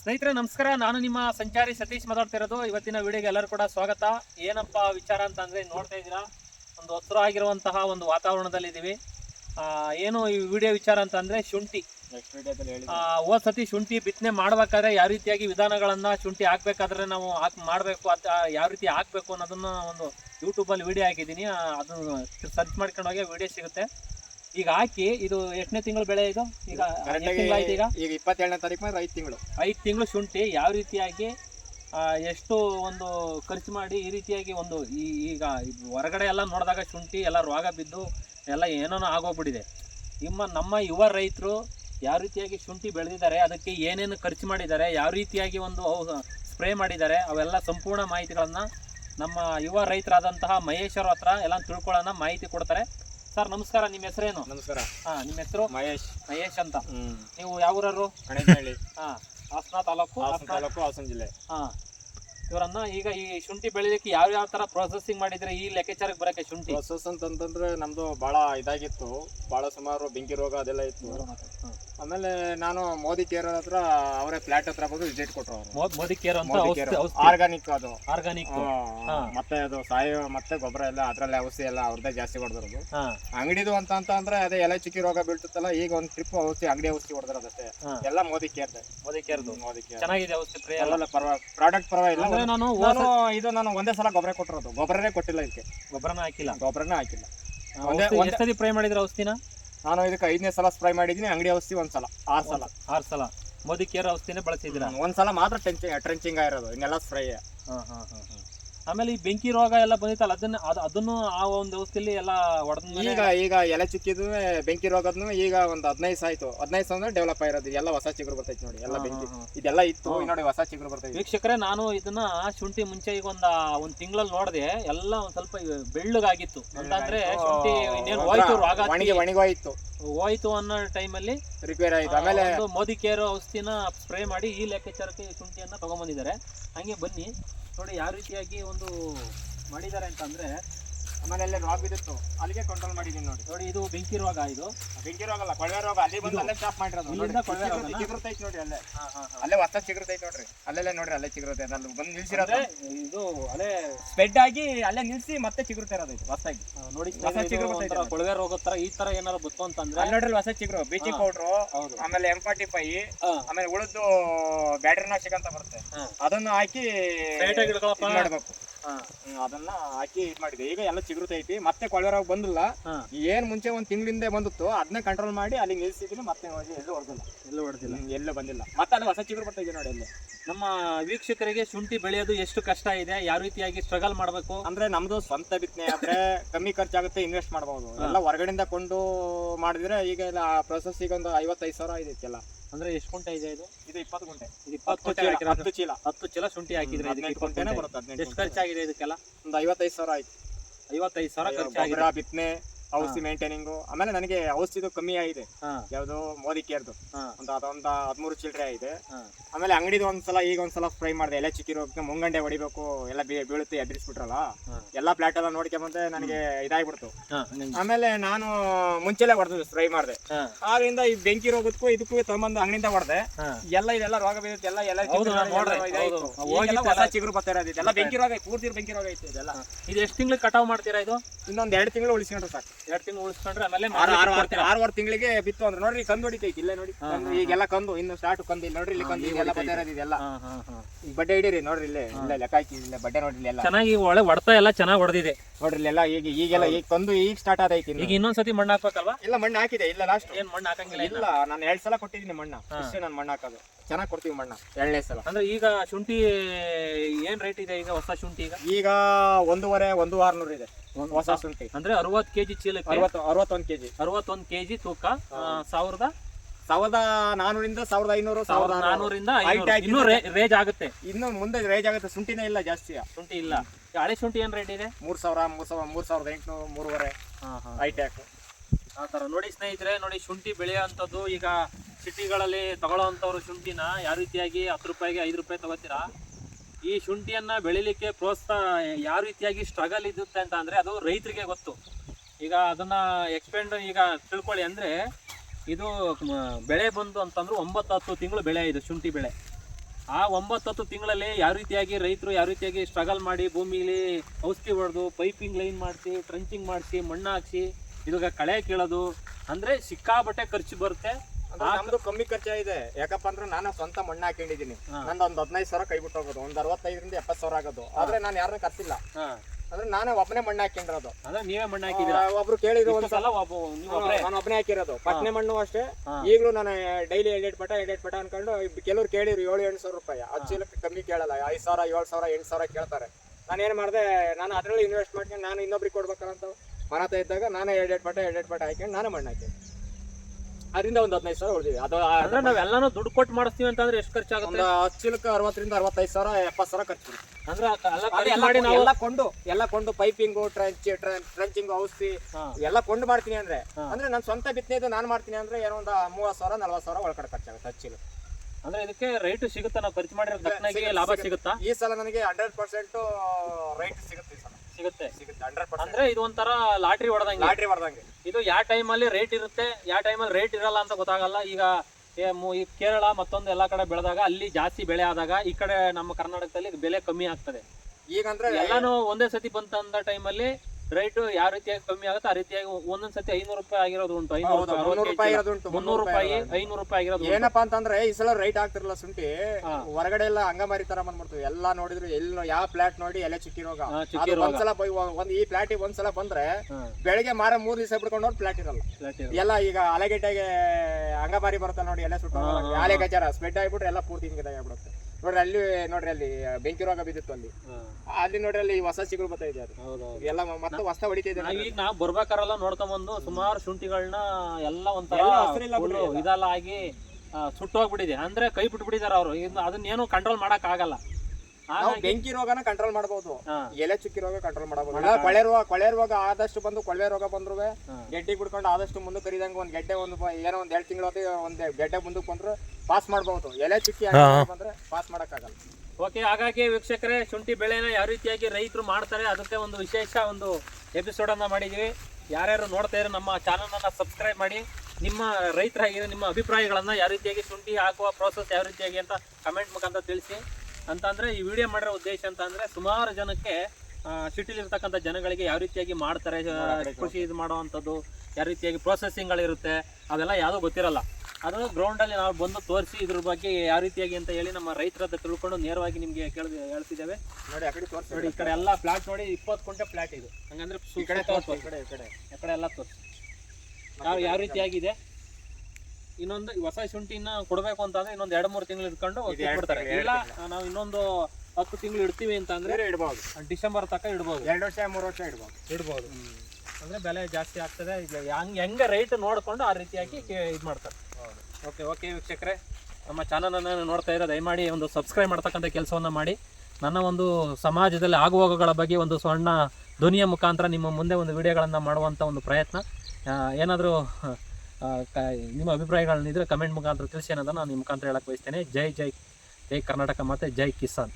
ಸ್ನೇಹಿತರೆ ನಮಸ್ಕಾರ. ನಾನು ನಿಮ್ಮ ಸಂಚಾರಿ ಸತೀಶ್ ಮಾತಾಡ್ತಿರೋದು. ಇವತ್ತಿನ ವಿಡಿಯೋಗೆ ಎಲ್ಲರೂ ಕೂಡ ಸ್ವಾಗತ. ಏನಪ್ಪ ವಿಚಾರ ಅಂತಂದ್ರೆ ನೋಡ್ತಾ ಇದ್ದೀರಾ? ಒಂದು ಹಸಿರು ಆಗಿರುವಂತಹ ಒಂದು ವಾತಾವರಣದಲ್ಲಿ ಇದ್ದೀವಿ ಆ, ಏನು ಈ ವಿಡಿಯೋ ವಿಚಾರ ಅಂತಂದ್ರೆ ಶುಂಠಿ. ಹೋದ ಸತಿ ಶುಂಠಿ ಬಿತ್ತನೆ ಮಾಡಬೇಕಾದ್ರೆ ಯಾವ ರೀತಿಯಾಗಿ ವಿಧಾನಗಳನ್ನು ಶುಂಠಿ ಹಾಕಬೇಕಾದ್ರೆ ನಾವು ಹಾಕ್ ಮಾಡಬೇಕು ಅಂತ ಯಾವ ರೀತಿ ಹಾಕಬೇಕು ಅನ್ನೋದನ್ನ ಒಂದು ಯೂಟ್ಯೂಬಲ್ಲಿ ವಿಡಿಯೋ ಹಾಕಿದ್ದೀನಿ. ಅದನ್ನು ಸರ್ಚ್ ಮಾಡ್ಕೊಂಡು ಹೋಗಿ ವಿಡಿಯೋ ಸಿಗುತ್ತೆ. ಈಗ ಹಾಕಿ ಇದು ಎಷ್ಟನೇ ತಿಂಗಳು ಬೆಳೆ ಇದು? ಈಗ ಈಗ? ಈಗ ಇಪ್ಪತ್ತೇಳನೇ ತಾರೀಕು ಮೇಲೆ ಐದು ತಿಂಗಳು. ಐದು ತಿಂಗಳು ಶುಂಠಿ ಯಾವ ರೀತಿಯಾಗಿ ಎಷ್ಟು ಒಂದು ಖರ್ಚು ಮಾಡಿ ಈ ರೀತಿಯಾಗಿ ಒಂದು ಈ ಈಗ ಹೊರಗಡೆ ಎಲ್ಲ ನೋಡಿದಾಗ ಶುಂಠಿ ಎಲ್ಲ ರೋಗ ಬಿದ್ದು ಎಲ್ಲ ಏನೋ ಆಗೋಗ್ಬಿಟ್ಟಿದೆ. ನಿಮ್ಮ ನಮ್ಮ ಯುವ ರೈತರು ಯಾವ ರೀತಿಯಾಗಿ ಶುಂಠಿ ಬೆಳೆದಿದ್ದಾರೆ ಅದಕ್ಕೆ ಏನೇನು ಖರ್ಚು ಮಾಡಿದ್ದಾರೆ ಯಾವ ರೀತಿಯಾಗಿ ಒಂದು ಸ್ಪ್ರೇ ಮಾಡಿದ್ದಾರೆ ಅವೆಲ್ಲ ಸಂಪೂರ್ಣ ಮಾಹಿತಿಗಳನ್ನು ನಮ್ಮ ಯುವ ರೈತರಾದಂತಹ ಮಹೇಶ್ವರ ಹತ್ರ ಎಲ್ಲ ತಿಳ್ಕೊಳ್ಳೋಣ ಮಾಹಿತಿ ಕೊಡ್ತಾರೆ. ಸರ್ ನಮಸ್ಕಾರ ನಿಮ್ಮ ಹೆಸರೇನು? ನಮಸ್ಕಾರ. ಹಾ ನಿಮ್ಮ ಹೆಸರು? ಮಹೇಶ್. ಮಹೇಶ್ ಅಂತ. ಹ್ಮ್. ನೀವು ಯಾವ ಊರರು ಕಣೇನಹಳ್ಳಿ ಹಾ ಹಾಸನ ತಾಲೂಕು ಹಾಸನ ತಾಲೂಕು ಹಾಸನ ಜಿಲ್ಲೆ. ಹಾ. ಇವರನ್ನ ಈಗ ಈ ಶುಂಠಿ ಬೆಳಿಲಿಕ್ಕೆ ಯಾವ ಯಾವ ತರ ಪ್ರೊಸೆಸಿಂಗ್ ಮಾಡಿದ್ರೆ ಈ ಲೆಕ್ಕಾಚಾರಕ್ಕೆ ಬರಕ್ಕೆ ಶುಂಠಿ? ಪ್ರೊಸೆಸ್ ಅಂತಂತಂದ್ರೆ ನಮ್ದು ಬಹಳ ಇದಾಗಿತ್ತು. ಬಹಳ ಸುಮಾರು ಬೆಂಕಿ ರೋಗ ಅದೆಲ್ಲ ಇತ್ತು. ಆಮೇಲೆ ನಾನು ಮೋದಿ ಕೇರ್ ಹತ್ರ ಅವರೇ ಫ್ಲಾಟ್ ಹತ್ರ ಬಂದು ವಿಸಿಟ್ ಕೊಟ್ರು ಅವರು. ಮೋ- ಮೋದಿ ಕೇರ್ ಅಂತ ಮೋದಿ ಔಷಧಿ ಔಷಧಿ. ಆರ್ಗಾನಿಕ್ ಅದು. ಆರ್ಗಾನಿಕ್ ಆ. ಮತ್ತೆ ಅದು ಸಾವಯವ ಮತ್ತೆ ಗೊಬ್ಬರ ಎಲ್ಲ ಅದ್ರಲ್ಲಿ ಔಷಧಿ ಎಲ್ಲ ಅವ್ರದ್ದೇ ಜಾಸ್ತಿ ಹೊಡೆದಿರೋದು. ಹಾ. ಅಂಗಡಿದು ಅಂತ ಅಂತ ಅಂದ್ರೆ ಅದೇ ಎಲೆ ಚಿಕ್ಕಿ ರೋಗ ಬೀಳ್ತಲ್ಲ ಈಗ ಒಂದು ಟ್ರಿಪ್ ಔಷಧಿ ಅಂಗಡಿ ಔಷಧಿ ಹೊಡೆದಿರೋದಷ್ಟೇ ಹಾ. ಎಲ್ಲ ಮೋದಿ ಕೇರ್ ಮೋದಿ ಕೇರ್ದು. ಮೋದಿ ಕೇರ್ ಚೆನ್ನಾಗಿದೆ ಔಷಧಿ ಪ್ರೇ ಎಲ್ಲ. ಪರವಾಗಿ ಪ್ರಾಡಕ್ಟ್ ಪರವಾಗಿಲ್ಲ. ಅಂದ್ರೆ ನಾನು ನಾನು ಇದು ನಾನು ಒಂದೇ ಸಲ ಗೊಬ್ಬರ ಕೊಟ್ಟಿರೋದು. ಗೊಬ್ಬರನೇ ಕೊಟ್ಟಿಲ್ಲ ಇದಕ್ಕೆ. ಗೊಬ್ಬರನ ಹಾಕಿಲ್ಲ. ಗೊಬ್ಬರನೇ ಹಾಕಿಲ್ಲ. ಒಂದೇ- ಒಂದೇ- ಸರಿ ಪ್ರೇ ಮಾಡಿದ್ರೆ ಔಷಧಿನ? ನಾನು ಇದಕ್ಕೆ ಐದನೇ ಸಲ ಸ್ಪ್ರೈ ಮಾಡಿದ್ದೀನಿ ಅಂಗಡಿ ಔಷಧಿ ಒಂದ್ ಸಲ ಆರು ಸಲ. ಆರು ಸಲ. ಮೋದಿ ಕೇರ್ ಔಷಧಿನೇ ಬಳಸಿದ್ದೀರಾ? ಒಂದ್ ಸಲ ಮಾತ್ರ ಟೆಂಚಿಂಗ್ ಟ್ರೆಂಚಿಂಗ್ ಆಗಿರೋದು ಇನ್ನೆಲ್ಲ ಸ್ಪ್ರೈ ಹಾಂ ಹಾಂ ಹಾ. ಆಮೇಲೆ ಈ ಬೆಂಕಿ ರೋಗ ಎಲ್ಲ ಬಂದಿತ್ತಲ್ಲ ಅದನ್ನ ಅದ್- ಅದನ್ನು ಆ ಒಂದು ಔಷಧಿಲಿ ಎಲ್ಲ ಹೊಡೆದ ಈಗ ಈಗ ಎಲೆ ಚುಕ್ಕಿದ್ದು ಬೆಂಕಿ ರೋಗದ್ನು ಈಗ ಒಂದ್ ಹದಿನೈದು ಆಯ್ತು. ಹದಿನೈದು ಸಾವಿರ ಡೆವಲಪ್ ಆಗಿರೋದು. ಎಲ್ಲ ಹೊಸ ಚಿಗುರು ಬರ್ತೈತಿ ನೋಡಿ ಎಲ್ಲ ಬೆಂಕಿ. ಇದೆಲ್ಲ ಇತ್ತು ಈಗ ನೋಡಿ ಹೊಸ ಚಿಗುರು ಬರ್ತೈತಿ. ವೀಕ್ಷಕರೇ ನಾನು ಇದನ್ನ ಶುಂಠಿ ಮುಂಚೆ ಈಗ ಒಂದ ಒಂದ್ ತಿಂಗಳಲ್ಲಿ ನೋಡಿದೆ ಎಲ್ಲ ಒಂದ್ ಸ್ವಲ್ಪ ಬೆಳ್ಳಗಾಗಿತ್ತು. ಅಂತಂದ್ರೆ ಶುಂಠಿ ಇನ್ನೇನು ಹೋಯ್ತು ರೋಗ ಒಣಗಿ ಒಣಗೋಯ್ತು. ಹೋಯ್ತು ಅನ್ನೋ ಟೈಮಲ್ಲಿ ರಿಪೇರ್ ಆಯ್ತು. ಆಮೇಲೆ ಒಂದು ಮೋದಿ ಕೇರ್ ಔಷಧಿನ ಸ್ಪ್ರೇ ಮಾಡಿ ಈ ಲೆಕ್ಕಾಚಾರಕ್ಕೆ ಶುಂಠಿಯನ್ನ ತಗೊಂಬಂದಿದ್ದಾರೆ. ಹಂಗೆ ಬನ್ನಿ. ನೋಡಿ ಯಾವ ರೀತಿಯಾಗಿ ಒಂದು ಮಾಡಿದ್ದಾರೆ ಅಂತಂದ್ರೆ ಆಮೇಲೆ ಅಲ್ಲಿ ರೋಗ ಬಿದ್ದಿತ್ತು ಅಲ್ಲಿಗೆ ಕಂಟ್ರೋಲ್ ಮಾಡಿದೀನಿ ನೋಡಿ. ನೋಡಿ ಇದು ಬೆಂಕಿ ರೋಗ ಇದು. ಬೆಂಕಿ ರೋಗ ಅಲ್ಲ ಕೊಳವೆ ರೋಗ. ಅಲ್ಲಿ ಬಂದು ಅಲ್ಲೇ ಸ್ಟಾಪ್ ಮಾಡಿರೋದು. ಇಲ್ಲಿಂದ ಕೊಳವೆ? ಚಿಗುರ್ತೈತೆ ನೋಡಿ ಅಲ್ಲೇ. ಅಲ್ಲೇ ಹೊತ್ತ ಚಿಗುರ್ತೈತೆ ನೋಡ್ರಿ. ಅಲ್ಲೆಲ್ಲ ನೋಡ್ರಿ ಅಲ್ಲೇ ಚಿಗುರುತ್ತೆ ಅಲ್ಲಿ ಬಂದು ನಿಲ್ಸಿರೋದು. ಇದು ಅಲ್ಲೇ ಸ್ಪೆಡ್ ಆಗಿ ಅಲ್ಲೇ ನಿಲ್ಸಿ ಮತ್ತೆ ಚಿಗುರ್ತಾ ಇರೋದು ಹೊಸಾಗಿ. ನೋಡಿ ಹೊಸ ಚಿಗುರು. ಕೊಳವೆ ರೋಗ ತರ ಈ ತರ ಏನಾರು ಬತ್ತು ಅಂತಂದ್ರೆ ಅಲ್ಲಿ ನೋಡ್ರಿ ಹೊಸ ಚಿಗುರು ಬೀಚಿ. ಪೌಡ್ರು ಆಮೇಲೆ ಎಂ ಫಾರ್ಟಿ ಫೈ. ಆಮೇಲೆ ಉಳಿದು ಬ್ಯಾಟರಿ ನಾಶಕ ಅಂತ ಬರುತ್ತೆ. ಅದನ್ನ ಹಾಕಿ. ಮಾಡ್ಬೇಕು. ಅದನ್ನ ಹಾಕಿ ಇದ್ ಮಾಡಿದೆ ಈಗ ಎಲ್ಲ ಚಿಗುರ್ತೈತಿ ಮತ್ತೆ ಕೊಳವೆ ರೋಗ ಬಂದಿಲ್ಲ. ಏನ್ ಮುಂಚೆ ಒಂದ್ ತಿಂಗಳಿಂದ ಬಂದಿತ್ತು ಅದನ್ನ ಕಂಟ್ರೋಲ್ ಮಾಡಿ ಅಲ್ಲಿ ನಿಲ್ಸಿದೀನಿ ಮತ್ತೆ ಎಲ್ಲೂ ಹೊಡೆದಿಲ್ಲ. ಎಲ್ಲೂ ಹೊಡೆದಿಲ್ಲ. ಎಲ್ಲೂ ಬಂದಿಲ್ಲ. ಮತ್ತೆ ಅಲ್ಲಿ ಹೊಸ ಚಿಗುರು ಬರ್ತಾ ಇದೆ ನೋಡಿ ಅಲ್ಲಿ. ನಮ್ಮ ವೀಕ್ಷಕರಿಗೆ ಶುಂಠಿ ಬೆಳೆಯೋದು ಎಷ್ಟು ಕಷ್ಟ ಇದೆ ಯಾವ ರೀತಿಯಾಗಿ ಸ್ಟ್ರಗಲ್ ಮಾಡಬೇಕು? ಅಂದ್ರೆ ನಮ್ದು ಸ್ವಂತ ಬಿತ್ತನೆ ಆದ್ರೆ ಕಮ್ಮಿ ಖರ್ಚಾಗುತ್ತೆ ಇನ್ವೆಸ್ಟ್ ಮಾಡಬಹುದು ಎಲ್ಲ ಹೊರಗಡೆಯಿಂದ ಕೊಂಡು ಮಾಡಿದ್ರೆ ಈಗ ಎಲ್ಲ ಪ್ರೊಸೆಸ್ ಈಗ ಒಂದು ಐವತ್ತೈದು ಸಾವಿರ ಇದಕ್ಕೆಲ್ಲ ಅಂದ್ರೆ ಎಷ್ಟು ಗುಂಟೆ ಇದೆ ಇದು? ಇದು ಇಪ್ಪತ್ತು ಗುಂಟೆ. ಇದು ಇಪ್ಪತ್ತು ಚೀಲ. ಹತ್ತು ಚೀಲ. ಹತ್ತು ಚೀಲ ಶುಂಠಿ ಹಾಕಿದ್ರೆ ಎಷ್ಟು ಖರ್ಚಾಗಿದೆ ಇದಕ್ಕೆಲ್ಲ? ಒಂದು ಐವತ್ತೈದು ಸಾವಿರ ಆಯ್ತು. ಐವತ್ತೈದು ಸಾವಿರ ಖರ್ಚಾಗಿದೆ ಗೊಬ್ಬರ ಬಿತ್ತನೆ ಔಷಧಿ ಮೇಂಟೈನಿಂಗು. ಆಮೇಲೆ ನನಗೆ ಔಷಧಿ ಕಮ್ಮಿ ಆಗಿದೆ. ಯಾವ್ದು ಮೋದಿ ಕೇರ್ದು. ಒಂದು ಅದೊಂದು ಹದಿಮೂರು ಚಿಲ್ಲರೆ ಆಗಿದೆ. ಆಮೇಲೆ ಅಂಗಡಿದು ಒಂದ್ಸಲ ಈಗ ಒಂದ್ಸಲ ಫ್ರೈ ಮಾಡಿದೆ. ಎಲೆ ಚಿಕ್ಕಿರೋಕೆ ಮುಂಗಂಡೆ ಹೊಡಿಬೇಕು ಎಲ್ಲ ಬೀಳುತ್ತೆ ಎದುರಿಸ್ಬಿಟ್ರಲ್ಲ. ಎಲ್ಲ ಪ್ಲಾಟ್ ಎಲ್ಲ ನೋಡ್ಕೊಂಬಂದೆ ನನಗೆ ಇದಾಗ್ಬಿಡ್ತು. ಆಮೇಲೆ ನಾನು ಮುಂಚೆಲೆ ಹೊಡೆದು ಫ್ರೈ ಮಾಡಿದೆ. ಆದ್ರಿಂದ ಈ ಬೆಂಕಿ ರೋಗಕ್ಕೂ ಇದಕ್ಕೂ ತಗೊಂಬಂದು ಅಂಗಡಿಯಿಂದ ಹೊಡೆದೆ. ಎಲ್ಲ ಇದೆಲ್ಲ ರೋಗ ಬೀಳುತ್ತೆ ಎಲ್ಲ ಎಲ್ಲ ಹೊಸ ಚಿಗುರು ಬರ್ತಾ ಇರೋದು. ಇದೆಲ್ಲ ಬೆಂಕಿ ರೋಗ ಪೂರ್ತಿ ಬೆಂಕಿ ರೋಗ ಐತೆ ಇದೆಲ್ಲ. ಇದು ಎಷ್ಟು ತಿಂಗಳು ಕಟಾವ್ ಮಾಡ್ತೀರಾ ಇದು? ಇನ್ನೊಂದ್ ಎರಡು ತಿಂಗಳು ಉಳಿಸ್ಕೊಂಡ್ರೆ ಸಾಕು. ಎರಡು ತಿಂಗಳು ಉಳಿಸ್ಕೊಂಡ್ರೆ ಆಮೇಲೆ ಆರು ಆರು? ಆರೂವರೆ ತಿಂಗಳಿಗೆ ಬಿತ್ತು ಅಂದ್ರೆ ನೋಡ್ರಿ ಕಂದು ಹೊಡಿತೈತಿ. ಇಲ್ಲೇ ನೋಡಿ ಕಂದು ಈಗೆಲ್ಲ ಕಂದು ಇನ್ನು ಸ್ಟಾರ್ಟ್ ಕಂದು ಇಲ್ಲ ನೋಡ್ರಿ ಇಲ್ಲಿ ಕಂದು ಈಗ ಬಡ್ಡೆ ಇರೋದು ಇದೆಲ್ಲ ಹಾ ಹಾ ಹಾ. ಈಗ ಬಡ್ಡೆ ಹಿಡೀರಿ ನೋಡ್ರಿ ಇಲ್ಲೇ ಇಲ್ಲ ಲೆಕ್ಕ ಹಾಕಿ ಇಲ್ಲೇ ಬಡ್ಡೆ ನೋಡ್ರಿ ಎಲ್ಲ ಚೆನ್ನಾಗಿ ಒಳ್ಳೆ ಹೊಡ್ತಾ ಎಲ್ಲ ಚೆನ್ನಾಗಿ ಹೊಡೆದಿದೆ. ನೋಡ್ರಿ ಇಲ್ಲೆಲ್ಲ ಈಗ ಈಗೆಲ್ಲ ಈಗ ಕಂದು ಈಗ ಸ್ಟಾರ್ಟ್ ಆದೈತಿ ಇನ್ನು. ಈಗ ಇನ್ನೊಂದ್ಸತಿ ಮಣ್ಣು ಹಾಕ್ಬೇಕಲ್ವಾ? ಇಲ್ಲ ಮಣ್ಣು ಹಾಕಿದೆ ಇಲ್ಲ ಲಾಸ್ಟ್ ಏನ್ ಮಣ್ಣು ಹಾಕಂಗಿಲ್ಲ? ಇಲ್ಲ ನಾನು ಎರಡ್ ಸಲ ಕೊಟ್ಟಿದ್ದೀನಿ ಮಣ್ಣು. ಇಷ್ಟೇ ನಾನು ಮಣ್ಣು ಹಾಕೋದು. ಚೆನ್ನಾಗಿ ಕೊಡ್ತೀವಿ ಮಣ್ಣ ಎರಡನೇ ಸಲ. ಅಂದ್ರೆ ಈಗ ಶುಂಠಿ ಏನ್ ರೇಟ್ ಇದೆ ಈಗ ಹೊಸ ಶುಂಠಿ ಈಗ? ಈಗ ಒಂದೂವರೆ ಒಂದು ಆರ್ನೂರು ಇದೆ. ಹೊಸ ಶುಂಠಿ. ಅಂದ್ರೆ ಅರವತ್ತು ಕೆಜಿ ಚೀಲಕ್ಕೆ ಅರವತ್ತು ಅರವತ್ತೊಂದು ಕೆಜಿ. ಅರವತ್ತೊಂದು ಕೆಜಿ ತೂಕ ಸಾವಿರದ? ಸಾವಿರದ ನಾನೂರಿಂದ ಸಾವಿರದ ಐನೂರು ಸಾವಿರದ ನಾನೂರಿಂದ. ಇನ್ನೂ ರೇಜ್ ಆಗುತ್ತೆ. ಇನ್ನು ಮುಂದೆ ರೇಜ್ ಆಗುತ್ತೆ ಶುಂಠಿನೇ ಇಲ್ಲ ಜಾಸ್ತಿ. ಶುಂಠಿ ಇಲ್ಲ. ಹಳೆ ಶುಂಠಿ ಏನ್ ರೇಟ್ ಇದೆ? ಮೂರ್ ಸಾವಿರ ಮೂರ್ ಸಾವಿರ ಮೂರ್ ಸಾವಿರದ ಎಂಟುನೂರು ಮೂರುವರೆ. ಐಟ್ಯಾಕ್ ಆ ತರ ನೋಡಿ ಸ್ನೇಹಿತರೆ ನೋಡಿ ಶುಂಠಿ ಬೆಳೆಯುವಂಥದ್ದು ಈಗ ಸಿಟಿಗಳಲ್ಲಿ ತಗೊಳ್ಳೋವಂಥವ್ರು ಶುಂಠಿನ ಯಾವ ರೀತಿಯಾಗಿ ಹತ್ತು ರೂಪಾಯಿಗೆ ಐದು ರೂಪಾಯಿ ತಗೋತೀರಾ? ಈ ಶುಂಠಿಯನ್ನ ಬೆಳಿಲಿಕ್ಕೆ ಪ್ರೋತ್ಸಾಹ ಯಾವ ರೀತಿಯಾಗಿ ಸ್ಟ್ರಗಲ್ ಇರುತ್ತೆ ಅಂತ ಅಂದ್ರೆ ಅದು ರೈತರಿಗೆ ಗೊತ್ತು. ಈಗ ಅದನ್ನ ಎಕ್ಸ್ಪೆಂಡ್ ಈಗ ತಿಳ್ಕೊಳ್ಳಿ ಅಂದ್ರೆ ಇದು ಬೆಳೆ ಬಂದು ಅಂತಂದ್ರೆ ಒಂಬತ್ತು ಹತ್ತು ತಿಂಗಳು ಬೆಳೆ ಇದು ಶುಂಠಿ ಬೆಳೆ. ಆ ಒಂಬತ್ತತ್ತು ತಿಂಗಳಲ್ಲಿ ಯಾವ ರೀತಿಯಾಗಿ ರೈತರು ಯಾವ ರೀತಿಯಾಗಿ ಸ್ಟ್ರಗಲ್ ಮಾಡಿ ಭೂಮಿಲಿ ಔಷಧಿ ಹೊಡೆದು ಪೈಪಿಂಗ್ ಲೈನ್ ಮಾಡಿಸಿ ಟ್ರಂಚಿಂಗ್ ಮಾಡಿಸಿ ಮಣ್ಣು ಹಾಕ್ಸಿ ಇವಾಗ ಕಳೆ ಕೀಳೋದು ಅಂದರೆ ಸಿಕ್ಕಾಬಟ್ಟೆ ಖರ್ಚು ಬರುತ್ತೆ. ನಮ್ದು ಕಮ್ಮಿ ಖರ್ಚಾಗಿದೆ ಯಾಕಪ್ಪ ಅಂದ್ರೆ ನಾನು ಸ್ವಂತ ಮಣ್ಣು ಹಾಕೊಂಡಿದ್ದೀನಿ. ನಂದು ಒಂದ್ ಹದಿನೈದು ಸಾವಿರ ಕೈ ಬಿಟ್ಟು ಹೋಗೋದು ಒಂದ್ ಅರವತ್ತೈದರಿಂದ ಎಪ್ಪತ್ ಸಾವಿರ ಆಗೋದು. ಆದ್ರೆ ನಾನು ಯಾರನ್ನ ಕರ್ಸಿಲ್ಲ. ಅಂದ್ರೆ ನಾನೇ ಒಬ್ಬನೇ ಮಣ್ಣು ಹಾಕೊಂಡಿರೋದು. ಅಂದ್ರೆ ನೀವೇ ಮಣ್ಣು ಹಾಕಿದ್ದೀರಾ? ಒಬ್ರು ಕೇಳಿದ್ರು ಒಂದ್ಸಲ ನಾನು ಒಬ್ಬನೇ ಹಾಕಿರೋದು. ಪಟ್ನೆ ಮಣ್ಣು ಅಷ್ಟೇ. ಈಗಲೂ ನಾನು ಡೈಲಿ ಎರಡೆರಡು ಪಟ ಎರಡೆರಡು ಪಟ ಅನ್ಕೊಂಡು ಕೆಲವ್ರು ಕೇಳಿರು ಏಳು ಎಂಟು ಸಾವಿರ ರೂಪಾಯಿ. ಹತ್ತು ಚೀಲಕ್ಕೆ ಕಮ್ಮಿ ಕೇಳಲ್ಲ. ಐದು ಸಾವಿರ ಏಳು ಸಾವಿರ ಎಂಟು ಸಾವಿರ ಕೇಳ್ತಾರೆ. ನಾನು ಏನು ಮಾಡಿದೆ ನಾನು ಅದರಲ್ಲಿ ಇನ್ವೆಸ್ಟ್ ಮಾಡ್ಕೊಂಡು ನಾನು ಇನ್ನೊಬ್ರಿಗೆ ಕೊಡ್ಬೇಕಂತ ಮನತ ಇದ್ದಾಗ ನಾನೇ ಎರಡೆರಡು ಪಟ ಎರಡೆರಡು ಪಟ ಹಾಕೊಂಡು ನಾನೇ ಮಣ್ಣು ಹಾಕಿ ಅದರಿಂದ ಒಂದು ಹದಿನೈದು ಸಾವಿರ ಉಳಿದಿವಿ ಅದು ಅಂದ್ರೆ ನಾವೆಲ್ಲಾನು ದುಡ್ಡು ಕೊಟ್ಟು ಮಾಡಿಸ್ತೀವಿ ಅಂತಂದ್ರೆ ಎಷ್ಟು ಖರ್ಚಾಗುತ್ತೆ? ಒಂದು ಹತ್ತು ಚೀಲಕ್ಕೆ ಅರವತ್ತರಿಂದ ಅರವತ್ತೈದು ಸಾವಿರ ಎಪ್ಪತ್ತು ಸಾವಿರ ಖರ್ಚು ಬರುತ್ತೆ. ಅಂದ್ರೆ ಅದ್- ಎಲ್ಲ ಮಾಡಿ ನಾವು ಎಲ್ಲ ಕೊಂಡು ಎಲ್ಲ ಕೊಂಡು ಪೈಪಿಂಗು ಟ್ರಂಚ್ ಟ್ರಂಚಿಂಗ್ ಔಷಧಿ ಹಾ. ಎಲ್ಲ ಕೊಂಡು ಮಾಡ್ತೀನಿ ಅಂದ್ರೆ. ಹಾ. ಅಂದ್ರೆ ನನ್ನ ಸ್ವಂತ ಬಿತ್ತನೆದು ನಾನು ಮಾಡ್ತೀನಿ ಅಂದ್ರೆ ಏನೋ ಒಂದು ಮೂವತ್ತು ಸಾವಿರ ನಲ್ವತ್ತು ಸಾವಿರ ಒಳಗಡೆ ಖರ್ಚಾಗುತ್ತೆ ಹತ್ತು ಚೀಲ ಅಂದ್ರೆ ಇದಕ್ಕೆ ರೈಟ್ ಸಿಗುತ್ತಾ? ನಾವು ಖರ್ಚು ಮಾಡಿರೋ ತಕ್ಕನಾಗಿ ಲಾಭ ಸಿಗುತ್ತಾ? ಈ ಸಲ ನನಗೆ ಹಂಡ್ರೆಡ್ ಪರ್ಸೆಂಟ್ ರೈಟ್ ಸಿಗುತ್ತೆ ಈ ಸಲ. ಸಿಗುತ್ತೆ. ಸಿಗುತ್ತೆ ಹಂಡ್ರೆಡ್ ಪರ್ಸೆಂಟ್ ಅಂದ್ರೆ ಇದು ಒಂಥರ ಲಾಟ್ರಿ ಹೊಡೆದಂಗೆ. ಲಾಟ್ರಿ ಹೊಡೆದಂಗೆ. ಇದು ಯಾವ ಟೈಮಲ್ಲಿ ರೇಟ್ ಇರುತ್ತೆ ಯಾವ ಟೈಮಲ್ಲಿ ರೇಟ್ ಇರಲ್ಲ ಅಂತ ಗೊತ್ತಾಗಲ್ಲ. ಈಗ ಈ ಕೇರಳ ಮತ್ತೊಂದು ಎಲ್ಲ ಕಡೆ ಬೆಳೆದಾಗ ಅಲ್ಲಿ ಜಾಸ್ತಿ ಬೆಳೆ ಆದಾಗ ಈ ಕಡೆ ನಮ್ಮ ಕರ್ನಾಟಕದಲ್ಲಿ ಬೆಲೆ ಕಮ್ಮಿ ಆಗ್ತದೆ. ಈಗಂದ್ರೆ ಎಲ್ಲಾನು ಒಂದೇ ಸತಿ ಬಂತಂದ ಟೈಮಲ್ಲಿ ರೈಟ್ ಯಾವ ರೀತಿಯಾಗಿ ಕಮ್ಮಿ ಆಗುತ್ತೆ ಆ ರೀತಿಯಾಗಿ ಒಂದೊಂದ್ ಸತಿ ಐನೂರು ರೂಪಾಯಿ ಆಗಿರೋದು ಉಂಟು ಐನೂರು ಹೌದು ಮುನ್ನೂರು ರೂಪಾಯಿ ಇರೋದುಂಟು ಮುನ್ನೂರು ರೂಪಾಯಿ ಐನೂರು ರೂಪಾಯಿ ಆಗಿರೋದು ಉಂಟು. ಏನಪ್ಪಾ ಅಂತಂದ್ರೆ ಈ ಸಲ ರೈಟ್ ಆಗ್ತಿರಲ್ಲ ಸುಂಟಿ ಹಾ. ಹೊರಗಡೆ ಎಲ್ಲ ಅಂಗಮಾರಿ ತರ ಬಂದ್ಬಿಡ್ತೀವಿ ಎಲ್ಲಾ ನೋಡಿದ್ರು ಎಲ್ಲ ಯಾವ ಪ್ಲಾಟ್ ನೋಡಿ ಎಲೆ ಚಿಕ್ಕಿ ರೋಗ ಹಾ, ಚುಕ್ಕಿ ಅದು ರೋಗ. ಒಂದ್ಸಲ ಬೈ- ಒಂದ್ ಈ ಪ್ಲಾಟಿಗೆ ಒಂದ್ಸಲ ಬಂದ್ರೆ ಹಾ, ಬೆಳಿಗ್ಗೆ ಮಾರ ಮೂರ್ ದಿವಸ ಬಿಡ್ಕೊಂಡು ಪ್ಲಾಟ್ ಇರಲ್ಲ flat ಇರೋದು. ಎಲ್ಲ ಈಗ ಅಲೆಗೆಡ್ಡೆಗೆ ಅಂಗಮಾರಿ ಬರುತ್ತೆ ನೋಡಿ ಎಲ್ಲ ಸುಟ್ಟು ಹಾ, ಹಾ, ಆಲೆ ಗಜಾರ ಸ್ಪ್ರೆಡ್ ಆಗ್ಬಿಟ್ರೆ ಎಲ್ಲ ಪೂರ್ತಿ ಹಿಂಗೆ ಆಗ್ಬಿಡುತ್ತೆ ನೋಡ್ರಿ ಅಲ್ಲಿ ನೋಡ್ರಿ ಅಲ್ಲಿ ಬೆಂಕಿ ರೋಗ ಬಿದ್ದಿತ್ತು ಅಲ್ಲಿ. ಅಲ್ಲಿ ನೋಡ್ರಿ ಅಲ್ಲಿ ಹೊಸ ಚಿಗುರು ಬರ್ತಾ ಇದೆ ಅದು. ಎಲ್ಲ ಮತ್ತೆ ಹೊಸ ಹೊಡಿತಿದೆ ನಾವ್ ಈಗ ನಾವು ಬರ್ಬೇಕಾರಲ್ಲ ನೋಡ್ಕೊಂಬಂದು ಸುಮಾರು ಶುಂಠಿಗಳನ್ನ ಎಲ್ಲ ಒಂಥರ ಇದೆಲ್ಲ ಆಗಿ ಸುಟ್ಟೋಗ್ಬಿಟ್ಟಿದೆ. ಅಂದ್ರೆ ಕೈ ಬಿಟ್ಬಿಟ್ಟಿದಾರೆ ಅವರು. ಅದನ್ನೇನು ಕಂಟ್ರೋಲ್ ಮಾಡಕ್ ಆಗಲ್ಲ ನಾವು ಬೆಂಕಿ ರೋಗನ ಕಂಟ್ರೋಲ್ ಮಾಡಬಹುದು ಎಲೆ ಚುಕ್ಕಿ ರೋಗ ಕಂಟ್ರೋಲ್ ಮಾಡಬಹುದು ಕೊಳೆ ರೋಗ ಕೊಳೆ ರೋಗ ಆದಷ್ಟು ಬಂದು ಕೊಳೆ ರೋಗ ಬಂದ್ರು ಗೆಡ್ಡೆ ಕುಡ್ಕೊಂಡು ಆದಷ್ಟು ಮುಂದೆ ಕರಿದಂಗ ಒಂದ್ ಗೆಡ್ಡೆ ಒಂದು ಏನೋ ಒಂದ್ ಎರಡ್ ತಿಂಗಳು ಒಂದ್ ಗೆಡ್ಡೆ ಮುಂದಕ್ಕೆ ಬಂದ್ರು ಪಾಸ್ ಮಾಡಬಹುದು ಎಲೆ ಚುಕ್ಕಿ ಬಂದ್ರೆ ಪಾಸ್ ಮಾಡಕ್ಕಾಗಲ್ಲ. ಓಕೆ ಹಾಗಾಗಿ ವೀಕ್ಷಕರೇ ಶುಂಠಿ ಬೆಳೆನ ಯಾವ ರೀತಿಯಾಗಿ ರೈತರು ಮಾಡ್ತಾರೆ ಅದಕ್ಕೆ ಒಂದು ವಿಶೇಷ ಒಂದು ಎಪಿಸೋಡ್ ಅನ್ನ ಮಾಡಿದೀವಿ. ಯಾರ್ಯಾರು ನೋಡ್ತಾ ಇರೋ ನಮ್ಮ ಚಾನಲ್ ಅನ್ನ ಸಬ್ಸ್ಕ್ರೈಬ್ ಮಾಡಿ. ನಿಮ್ಮ ರೈತರಾಗಿರೋ ನಿಮ್ಮ ಅಭಿಪ್ರಾಯಗಳನ್ನ ಯಾವ ರೀತಿಯಾಗಿ ಶುಂಠಿ ಹಾಕುವ ಪ್ರೋಸೆಸ್ ಯಾವ ರೀತಿಯಾಗಿ ಅಂತ ಕಮೆಂಟ್ ಮುಖಾಂತರ ತಿಳಿಸಿ. ಅಂತಂದ್ರೆ ಈ ವಿಡಿಯೋ ಮಾಡಿರೋ ಉದ್ದೇಶ ಅಂತ ಅಂದ್ರೆ ಸುಮಾರು ಜನಕ್ಕೆ ಸಿಟಿಲಿರ್ತಕ್ಕಂಥ ಜನಗಳಿಗೆ ಯಾವ ರೀತಿಯಾಗಿ ಮಾಡ್ತಾರೆ ಕೃಷಿ ಇದು ಮಾಡುವಂಥದ್ದು ಯಾವ ರೀತಿಯಾಗಿ ಪ್ರೊಸೆಸಿಂಗ್ಗಳಿರುತ್ತೆ ಅದೆಲ್ಲ ಯಾವುದೂ ಗೊತ್ತಿರಲ್ಲ. ಅದು ಗ್ರೌಂಡಲ್ಲಿ ನಾವು ಬಂದು ತೋರಿಸಿ ಇದ್ರ ಬಗ್ಗೆ ಯಾವ ರೀತಿಯಾಗಿ ಅಂತ ಹೇಳಿ ನಮ್ಮ ರೈತರ ಹತ್ರ ತಿಳ್ಕೊಂಡು ನೇರವಾಗಿ ನಿಮಗೆ ಕೇಳಿ ಹೇಳ್ತಿದ್ದೇವೆ. ನೋಡಿ ಆ ಕಡೆ ತೋರಿಸಿ. ನೋಡಿ ಈ ಕಡೆ ಎಲ್ಲ ಫ್ಲಾಟ್ ನೋಡಿ ಇಪ್ಪತ್ತು ಕುಂಟೆ ಫ್ಲಾಟ್ ಇದು. ಹಂಗಂದ್ರೆ ಈ ಕಡೆ ತೋರಿಸಿ ಈ ಕಡೆ ಈ ಕಡೆ. ಎಲ್ಲ ತೋರಿಸಿ. ಯಾವ ಯಾವ ರೀತಿಯಾಗಿದೆ? ಇನ್ನೊಂದು ಹೊಸ ಶುಂಠಿನ ಕೊಡಬೇಕು ಅಂತಂದ್ರೆ ಇನ್ನೊಂದು ಎರಡು ಮೂರು ತಿಂಗಳು ಇಟ್ಕೊಂಡು ಬಿಡ್ತಾರೆ ಇಲ್ಲ ನಾವು ಇನ್ನೊಂದು ಹತ್ತು ತಿಂಗಳು ಇಡ್ತೀವಿ ಅಂತಂದ್ರೆ ಬೇರೆ ಇಡ್ಬೋದು. ಡಿಸೆಂಬರ್ ತನಕ ಇಡ್ಬೋದು. ಎರಡು ವರ್ಷ ಮೂರು ವರ್ಷ ಇಡಬಹುದು ಇಡ್ಬೋದು. ಅಂದ್ರೆ ಬೆಲೆ ಜಾಸ್ತಿ ಆಗ್ತದೆ. ಈಗ ಹಂಗ್ ಹೆಂಗೆ ರೈಟ್ ನೋಡ್ಕೊಂಡು ಆ ರೀತಿಯಾಗಿ ಇದು ಮಾಡ್ತಾರೆ. ಓಕೆ ಓಕೆ ವೀಕ್ಷಕರೇ ನಮ್ಮ ಚಾನಲನ್ನು ನೋಡ್ತಾ ಇರೋ ದಯಮಾಡಿ ಒಂದು ಸಬ್ಸ್ಕ್ರೈಬ್ ಮಾಡ್ತಕ್ಕಂಥ ಕೆಲಸವನ್ನು ಮಾಡಿ. ನನ್ನ ಒಂದು ಸಮಾಜದಲ್ಲಿ ಆಗುವಾಗಗಳ ಬಗ್ಗೆ ಒಂದು ಸಣ್ಣ ಧ್ವನಿಯ ಮುಖಾಂತರ ನಿಮ್ಮ ಮುಂದೆ ಒಂದು ವಿಡಿಯೋಗಳನ್ನು ಮಾಡುವಂಥ ಒಂದು ಪ್ರಯತ್ನ. ಏನಾದರೂ ನಿಮ್ಮ ಅಭಿಪ್ರಾಯಗಳನ್ನಿದ್ರೆ ಕಮೆಂಟ್ ಮುಖಾಂತರ ತಿಳಿಸಿ ಅನ್ನೋದನ್ನು ನಾನು ನಿಮ್ಮ ಮುಖಾಂತರ ಹೇಳಕ್ಕೆ ಬಯಸ್ತೇನೆ. ಜೈ ಜೈ ಜೈ ಕರ್ನಾಟಕ ಮತ್ತು ಜೈ ಕಿಸಾನ್.